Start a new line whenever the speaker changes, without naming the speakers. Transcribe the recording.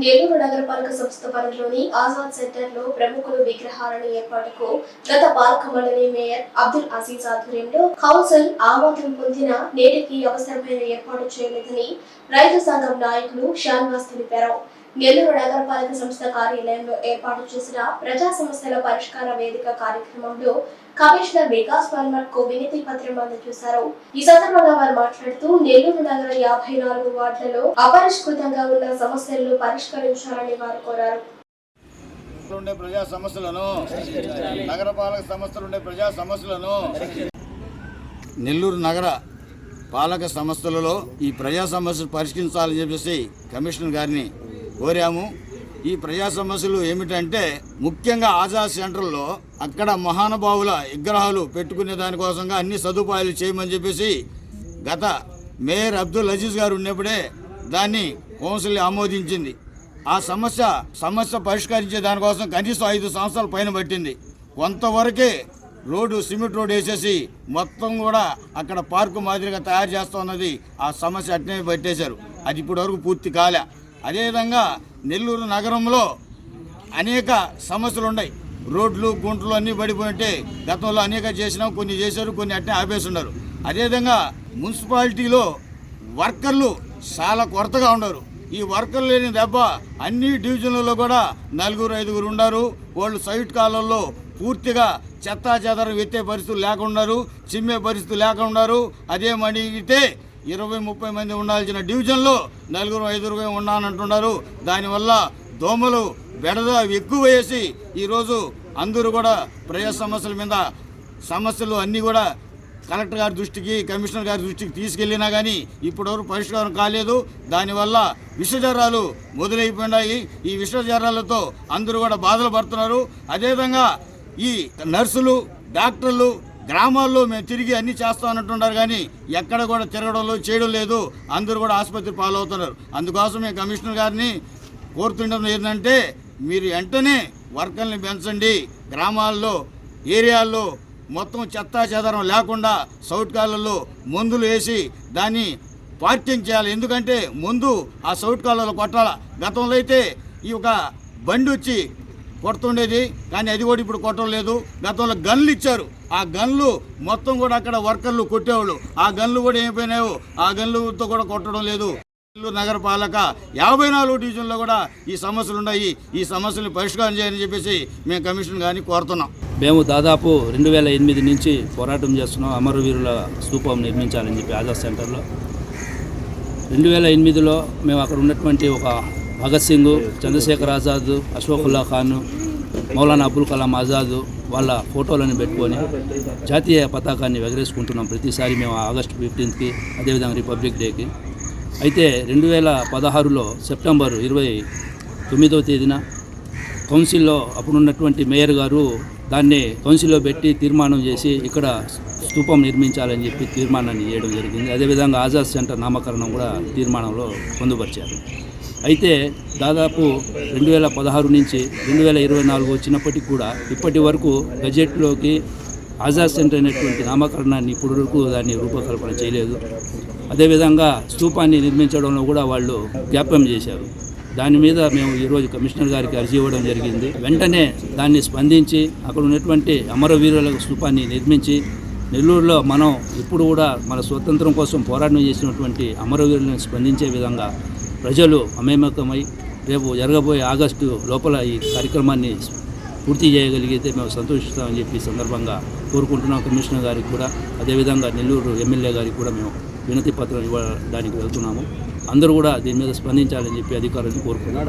నెల్లూరు నగరపాలక సంస్థ పరిధిలోని ఆజాద్ సెంటర్లో ప్రముఖులు విగ్రహాలను ఏర్పాటుకు గత పాలక మండలి మేయర్ అబ్దుల్ అజీజ్ ఆధ్వర్యంలో కౌన్సిల్ ఆమోదం పొందిన నేటికి అవసరమైన ఏర్పాటు చేయలేదని రైతు సంఘం నాయకులు షాన్వాస్ తెలిపారు. నెల్లూరు నగరపాలక సంస్థ కార్యాలయంలో ఏర్పాటు చేసిన ప్రజా సమస్యల పరిష్కార వేదిక కార్యక్రమంలో కమిషనర్ వికాస్ వర్మర్కు వినతి పత్రం అందజేశారు. ఈ సందర్భంగా వారు మాట్లాడుతూ నెల్లూరు నగర యాభై నాలుగు వార్డులలో అపరిష్కృతంగా ఉన్న సమస్యలను పరిష్కరించాలని వారు కోరారు.
ఉండే ప్రజా సమస్యలను నగరపాలక సంస్థలు ఉండే ప్రజా సమస్యలను నెల్లూరు నగర పాలక సంస్థలలో ఈ ప్రజా సమస్యలు పరిష్కరించాలని చెప్పేసి కమిషనర్ గారిని కోరాము. ఈ ప్రజా సమస్యలు ఏమిటంటే ముఖ్యంగా ఆజాద్ సెంటర్లో అక్కడ మహానుభావుల విగ్రహాలు పెట్టుకునే దానికోసంగా అన్ని సదుపాయాలు చేయమని చెప్పేసి గత మేయర్ అబ్దుల్ అజీజ్ గారు ఉన్నప్పుడే దాన్ని కౌన్సిల్ ఆమోదించింది. ఆ సమస్య సమస్య పరిష్కరించే దానికోసం కనీసం ఐదు సంవత్సరాల పైన పట్టింది. కొంతవరకే రోడ్డు సిమెంట్ రోడ్ వేసేసి మొత్తం కూడా అక్కడ పార్కు మాదిరిగా తయారు చేస్తున్నది ఆ సమస్య అట్నే పట్టేశారు. అది ఇప్పటివరకు పూర్తి కాలే. అదేవిధంగా నెల్లూరు నగరంలో అనేక సమస్యలు ఉన్నాయి. రోడ్లు గుంటలు అన్నీ పడిపోయింటే గతంలో అనేక చేసినాం కొన్ని చేశారు కొన్ని అట్నే ఆపేస్తున్నారు. అదేవిధంగా మున్సిపాలిటీలో వర్కర్లు చాలా కొరతగా ఉన్నారు. ఈ వర్కర్లు లేని దెబ్బ అన్ని డివిజన్లలో కూడా నలుగురు ఐదుగురు ఉన్నారు. వాళ్ళు సైట్ కాలంలో పూర్తిగా చెత్తా చెదరం ఎత్తే పరిస్థితులు లేకుండా చిమ్మే పరిస్థితులు లేకుండా అదేమడిగితే ఇరవై ముప్పై మంది ఉండాల్సిన డివిజన్లో నలుగురు ఐదుగురు ఉన్నానంటున్నారు దానివల్ల దోమలు బెడద ఎక్కువ వేసి ఈరోజు అందరూ కూడా ప్రజా సమస్యల మీద సమస్యలు అన్నీ కూడా కలెక్టర్ గారి దృష్టికి కమిషనర్ గారి దృష్టికి తీసుకెళ్ళినా కానీ ఇప్పటివరకు పరిష్కారం కాలేదు. దానివల్ల విషజ్వరాలు మొదలైపోయినాయి. ఈ విషజ్వరాలతో అందరూ కూడా బాధలు పడుతున్నారు. అదేవిధంగా ఈ నర్సులు డాక్టర్లు గ్రామాల్లో మేము తిరిగి అన్ని చేస్తామంటున్నారు కానీ ఎక్కడ కూడా తిరగడంలో చేయడం లేదు. అందరూ కూడా ఆసుపత్రి పాలవుతున్నారు. అందుకోసం మేము కమిషనర్ గారిని కోరుతుండడం ఏంటంటే మీరు వెంటనే వర్కర్ని పెంచండి. గ్రామాల్లో ఏరియాల్లో మొత్తం చెత్తా చెదరం లేకుండా సౌట్కాలలో మందులు వేసి దాన్ని పార్కింగ్ చేయాలి. ఎందుకంటే ముందు ఆ సౌట్కాలలో కొట్టాల? గతంలో అయితే ఈ ఒక బండి వచ్చి కొడుతుండేది కానీ అది కూడా ఇప్పుడు కొట్టడం లేదు. గతంలో గన్లు ఇచ్చారు. ఆ గన్లు మొత్తం కూడా అక్కడ వర్కర్లు కొట్టేవాళ్ళు. ఆ గన్లు కూడా ఏమైపోయినాయో ఆ గన్లుతో కూడా కొట్టడం లేదు. నగరపాలక నగర పాలక యాభై నాలుగు డివిజన్లో కూడా ఈ సమస్యలు ఉన్నాయి. ఈ సమస్యలను పరిష్కారం చేయాలని చెప్పేసి మేము కమిషన్ కానీ కోరుతున్నాం.
మేము దాదాపు రెండు వేల ఎనిమిది నుంచి పోరాటం చేస్తున్నాం. అమరవీరుల స్థూపం నిర్మించాలని చెప్పి ఆజాద్ సెంటర్లో. రెండు వేల ఎనిమిదిలో మేము అక్కడ ఉన్నటువంటి ఒక భగత్ సింగ్ చంద్రశేఖర్ ఆజాద్ అశోకుల్లా ఖాన్ మౌలానా అబుల్ కలాం ఆజాద్ వాళ్ళ ఫోటోలను పెట్టుకొని జాతీయ పతాకాన్ని ఎగరేసుకుంటున్నాం ప్రతిసారి మేము ఆగస్టు ఫిఫ్టీన్త్కి అదేవిధంగా రిపబ్లిక్ డేకి. అయితే రెండు వేల పదహారులో సెప్టెంబర్ ఇరవై తొమ్మిదవ తేదీన కౌన్సిల్లో అప్పుడున్నటువంటి మేయర్ గారు దాన్ని కౌన్సిల్లో పెట్టి తీర్మానం చేసి ఇక్కడ స్థూపం నిర్మించాలని చెప్పి తీర్మానాన్ని చేయడం జరిగింది. అదేవిధంగా ఆజాద్ సెంటర్ నామకరణం కూడా తీర్మానంలో పొందుపరిచారు. అయితే దాదాపు రెండు వేల పదహారు నుంచి రెండు వేల ఇరవై నాలుగు వచ్చినప్పటికీ కూడా ఇప్పటి వరకు బడ్జెట్లోకి ఆజాద్ సెంటర్ అనేటువంటి నామకరణాన్ని ఇప్పటి వరకు దాన్ని రూపకల్పన చేయలేదు. అదేవిధంగా స్థూపాన్ని నిర్మించడంలో కూడా వాళ్ళు జ్ఞాప్యం చేశారు. దాని మీద మేము ఈరోజు కమిషనర్ గారికి అర్జీ ఇవ్వడం జరిగింది. వెంటనే దాన్ని స్పందించి అక్కడ ఉన్నటువంటి అమరవీరుల స్థూపాన్ని నిర్మించి నెల్లూరులో మనం ఇప్పుడు కూడా మన స్వతంత్రం కోసం పోరాటం చేసినటువంటి అమరవీరులను స్పందించే విధంగా ప్రజలు అమేమకమై రేపు జరగబోయే ఆగస్టు లోపల ఈ కార్యక్రమాన్ని పూర్తి చేయగలిగితే మేము సంతోషిస్తామని చెప్పి సందర్భంగా కోరుకుంటున్నాం. కమిషనర్ గారికి కూడా అదేవిధంగా నెల్లూరు ఎమ్మెల్యే గారికి కూడా మేము వినతి పత్రం ఇవ్వడానికి వెళ్తున్నాము. అందరూ కూడా దీని మీద స్పందించాలని చెప్పి అధికారులను కోరుకున్నాడు